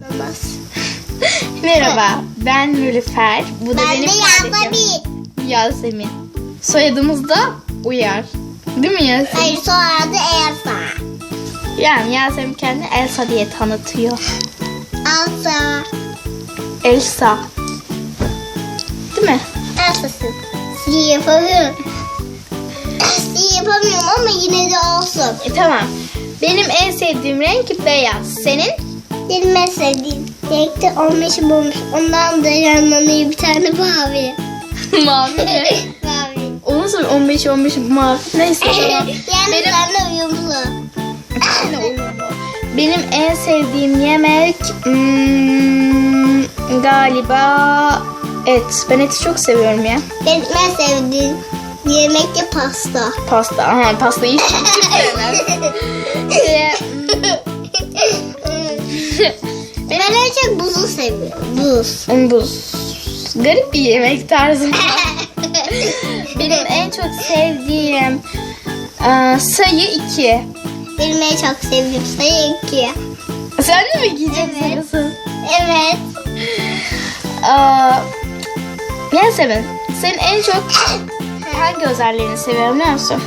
Merhaba, ben Nülüfer. Bu da Ben benim de Yasemin. Yasemin. Soyadımız da Uyar. Değil mi Yasemin? Hayır soyadı Elsa. Yani Yasemin kendini Elsa diye tanıtıyor. Elsa. Elsa. Değil mi? Elsa'sın. Sizi yapamıyorum. Sizi yapamıyorum ama yine de olsun. E, tamam. Benim en sevdiğim renk beyaz. Senin? Sevdiğim renkte 15'im olmuş. Ondan da yanlarına bir tane mavi. Mavi mi? mavi. O nasıl 15 15 mavi? Neyse. yani Benim- seninle uyumlu. Benim en sevdiğim yemek hmm, galiba et. Ben eti çok seviyorum ya. Benim en sevdiğim yemek de pasta. Pasta. Aha pastayı hiç sevmem. En çok buzu seviyorum. Buz. buz. Garip bir yemek tarzı. Benim en çok sevdiğim aa, sayı 2. Benim en çok sevdiğim sayı iki. Sen de mi giyeceksin Evet. sayısı? Evet. Aa, Yasemin, senin en çok hangi özelliğini seviyorum biliyor musun?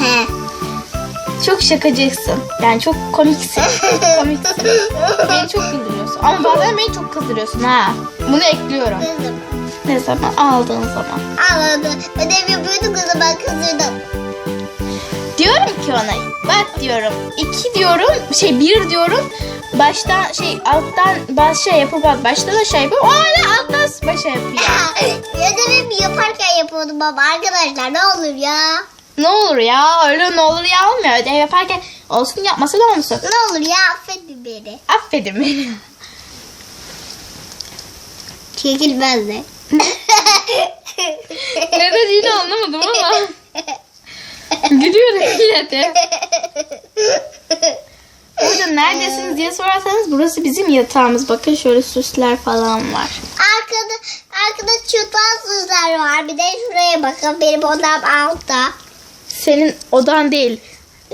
He. Çok şakacıksın. Yani çok komiksin. komiksin. Beni çok güldürüyorsun. Ama bazen beni çok kızdırıyorsun ha. Bunu ekliyorum. Ne zaman? Aldığın zaman. Ağladı. Ödev yapıyorduk o zaman kızdırdım. Diyorum ki ona bak diyorum iki diyorum şey bir diyorum baştan şey alttan baş şey yapıp baştan aşağı yapıp o hala alttan başa yapıyor. Ödevimi yaparken yapıyordum baba arkadaşlar ne olur ya. Ne olur ya öyle ne olur ya olmuyor ödev yaparken olsun yapması da olmasın. Ne olur ya affedin beni. Affedin beni. Çekil ben de. ne dediğini anlamadım ama. Gidiyorum yine de. Burada neredesiniz diye sorarsanız burası bizim yatağımız. Bakın şöyle süsler falan var. Arkada, arkada çutal sızlar var. Bir de şuraya bakın benim odam altta. Senin odan değil.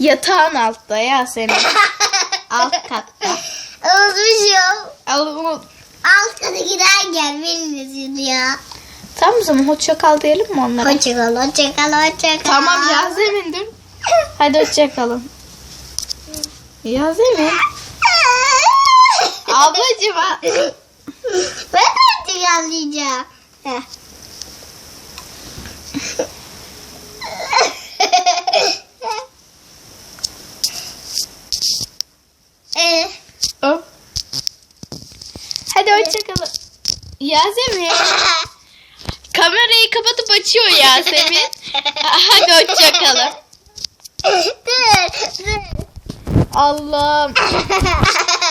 Yatağın altta ya senin. Alt katta. Unutmuşum. Al unut. Alt kata giderken bilmiyorsun ya. Tamam o zaman hoşça kal diyelim mi onlara? Hoşçakal, hoşçakal, hoşçakal. Tamam Yasemin dur. Hadi hoşça kalın. Yasemin. Ablacığım. Ben de artık anlayacağım. Yasemin. Kamerayı kapatıp açıyor Yasemin. Hadi hoşça kalın. dur, dur. Allah'ım.